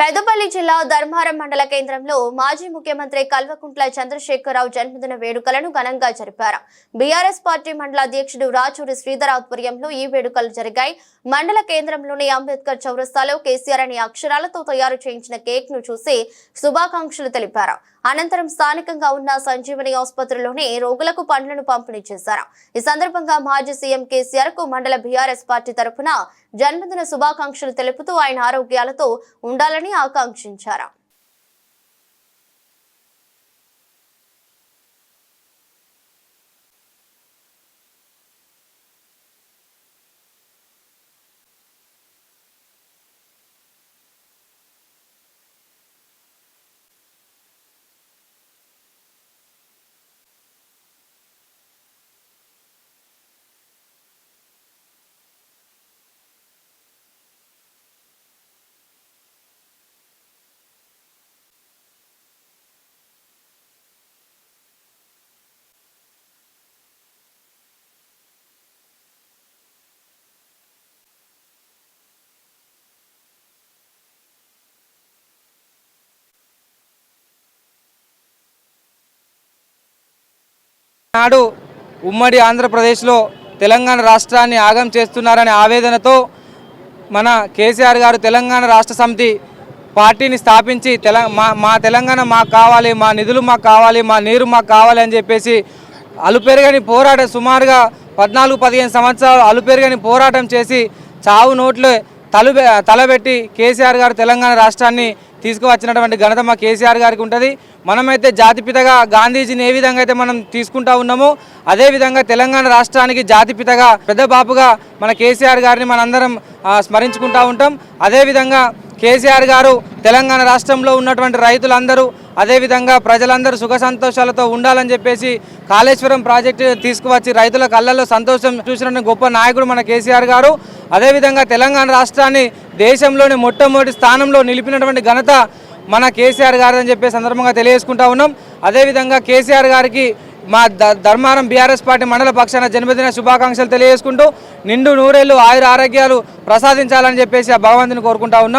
పెద్దపల్లి జిల్లా ధర్మారం మండల కేంద్రంలో మాజీ ముఖ్యమంత్రి కల్వకుంట్ల చంద్రశేఖరరావు జన్మదిన వేడుకలను ఘనంగా జరిపారు. బీఆర్ఎస్ పార్టీ మండల అధ్యక్షుడు రాచూరి శ్రీధర్ ఆధ్వర్యంలో ఈ వేడుకలు జరిగాయి. మండల కేంద్రంలోని అంబేద్కర్ చౌరస్తాలో కేసీఆర్ అనే అక్షరాలతో తయారు చేయించిన కేక్ను చూసి శుభాకాంక్షలు తెలిపారు. అనంతరం స్థానికంగా ఉన్న సంజీవని ఆసుపత్రిలోని రోగులకు పండ్లను పంపిణీ చేశారు. ఈ సందర్భంగా మాజీ సీఎం కేసీఆర్కు మండల బీఆర్ఎస్ పార్టీ తరఫున జన్మదిన శుభాకాంక్షలు తెలుపుతూ ఆయన ఆరోగ్యాలతో ఉండాలని ఆకాంక్షించారు. నాడు ఉమ్మడి ఆంధ్రప్రదేశ్లో తెలంగాణ రాష్ట్రాన్ని ఆగం చేస్తున్నారనే ఆవేదనతో మన కేసీఆర్ గారు తెలంగాణ రాష్ట్ర సమితి పార్టీని స్థాపించి తెల మా మా తెలంగాణ మాకు కావాలి మా నిధులు మాకు కావాలి మా నీరు మాకు కావాలి అని చెప్పేసి అలుపెరగని పోరాటం సుమారుగా పద్నాలుగు పదిహేను సంవత్సరాలు అలుపెరగని పోరాటం చేసి చావు నోట్లే తలు తలబెట్టి కేసీఆర్ గారు తెలంగాణ రాష్ట్రాన్ని తీసుకువచ్చినటువంటి ఘనత మా కేసీఆర్ గారికి ఉంటుంది. మనమైతే జాతిపితగా గాంధీజీని ఏ విధంగా అయితే మనం తీసుకుంటా ఉన్నామో అదే విధంగా తెలంగాణ రాష్ట్రానికి జాతిపితగా పెద్ద బాపుగా మన కేసీఆర్ గారిని మనందరం ఆ, స్మరించుకుంటా ఉంటాం. అదేవిధంగా కేసీఆర్ గారు తెలంగాణ రాష్ట్రంలో ఉన్నటువంటి రైతులందరూ అదేవిధంగా ప్రజలందరూ సుఖ సంతోషాలతో ఉండాలని చెప్పేసి కాళేశ్వరం ప్రాజెక్టు తీసుకువచ్చి రైతుల కళ్ళల్లో సంతోషం చూసిన గొప్ప నాయకుడు మన కేసీఆర్ గారు. అదేవిధంగా తెలంగాణ రాష్ట్రాన్ని దేశంలోని మొట్టమొదటి స్థానంలో నిలిపినటువంటి ఘనత మన కేసీఆర్ గారు అని చెప్పే సందర్భంగా తెలియజేసుకుంటా ఉన్నాం. అదేవిధంగా కేసీఆర్ గారికి మా ధర్మారం బీఆర్ఎస్ పార్టీ మండల పక్షాన జన్మదిన శుభాకాంక్షలు తెలియజేసుకుంటూ నిండు నూరేళ్ళు ఆయుర ఆరోగ్యాలు ప్రసాదించాలని చెప్పేసి ఆ భగవంతుని కోరుకుంటా ఉన్నాం.